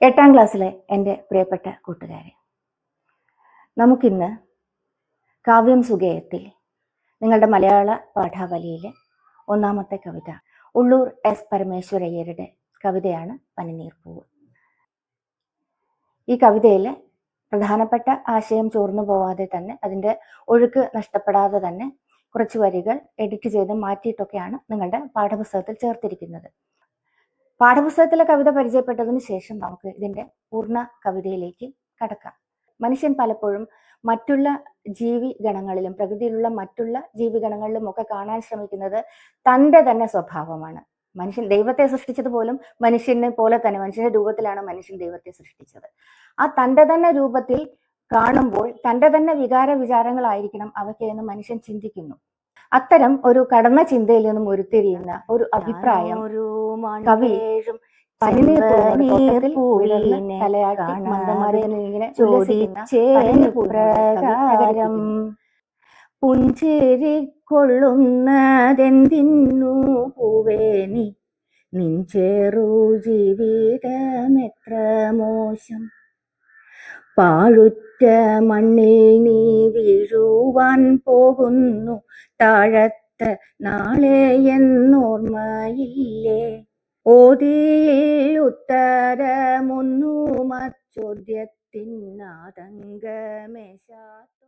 എട്ടാം ക്ലാസ്സിലെ എന്റെ പ്രിയപ്പെട്ട കൂട്ടുകാരെ നമുക്കിന്ന് കാവ്യം സുഗയത്തിൽ നിങ്ങളുടെ മലയാള പാഠാവലിയിലെ ഒന്നാമത്തെ കവിത ഉള്ളൂർ എസ് പരമേശ്വരയ്യരുടെ കവിതയാണ് പനിനീർപ്പൂവ്. ഈ കവിതയിൽ പ്രധാനപ്പെട്ട ആശയം ചോർന്നു പോവാതെ തന്നെ അതിന്റെ ഒഴുക്ക് നഷ്ടപ്പെടാതെ തന്നെ കുറച്ച് വരികൾ എഡിറ്റ് ചെയ്ത് മാറ്റിയിട്ടൊക്കെയാണ് നിങ്ങളുടെ പാഠപുസ്തകത്തിൽ ചേർത്തിരിക്കുന്നത്. പാഠപുസ്തകത്തിലെ കവിത പരിചയപ്പെട്ടതിന് ശേഷം നമുക്ക് ഇതിന്റെ പൂർണ കവിതയിലേക്ക് കടക്കാം. മനുഷ്യൻ പലപ്പോഴും മറ്റുള്ള ജീവി ഗണങ്ങളിലും പ്രകൃതിയിലുള്ള മറ്റുള്ള ജീവിഗണങ്ങളിലും ഒക്കെ കാണാൻ ശ്രമിക്കുന്നത് തന്റെ തന്നെ സ്വഭാവമാണ്. മനുഷ്യൻ ദൈവത്തെ സൃഷ്ടിച്ചത് പോലും മനുഷ്യനെ പോലെ തന്നെ മനുഷ്യന്റെ രൂപത്തിലാണ് മനുഷ്യൻ ദൈവത്തെ സൃഷ്ടിച്ചത്. ആ തന്റെ തന്നെ രൂപത്തിൽ കാണുമ്പോൾ തന്റെ തന്നെ വികാര വിചാരങ്ങളായിരിക്കണം അവയ്ക്ക് എന്ന് മനുഷ്യൻ ചിന്തിക്കുന്നു. അത്തരം ഒരു കടന്ന ചിന്തയിൽ നിന്നും ഉരുത്തിരിയുന്ന ഒരു അഭിപ്രായം കവി പനിനീർ പൂവിന്റെ തോട്ടത്തിൽ വിടർന്ന് തലയാട്ടി മന്ദമാരുതനെ ഇങ്ങനെ ഉല്ലസിക്കുന്ന പനിനീർ പൂവിനോട് കവി പ്രകടിപ്പിക്കുന്നു. പൂവേ നീ? നിഞ്ചേറു ജീവിതമെത്ര മോശം? പാഴുറ്റ മണ്ണിൽ നീ വീഴുവാൻ പോകുന്നു. താഴത്ത് നാളെ എന്നോർമ്മയില്ലേ? ഓതിയിൽ ഉത്തരമൊന്നു മച്ചോദ്യത്തിനാതങ്കമേശാത്തു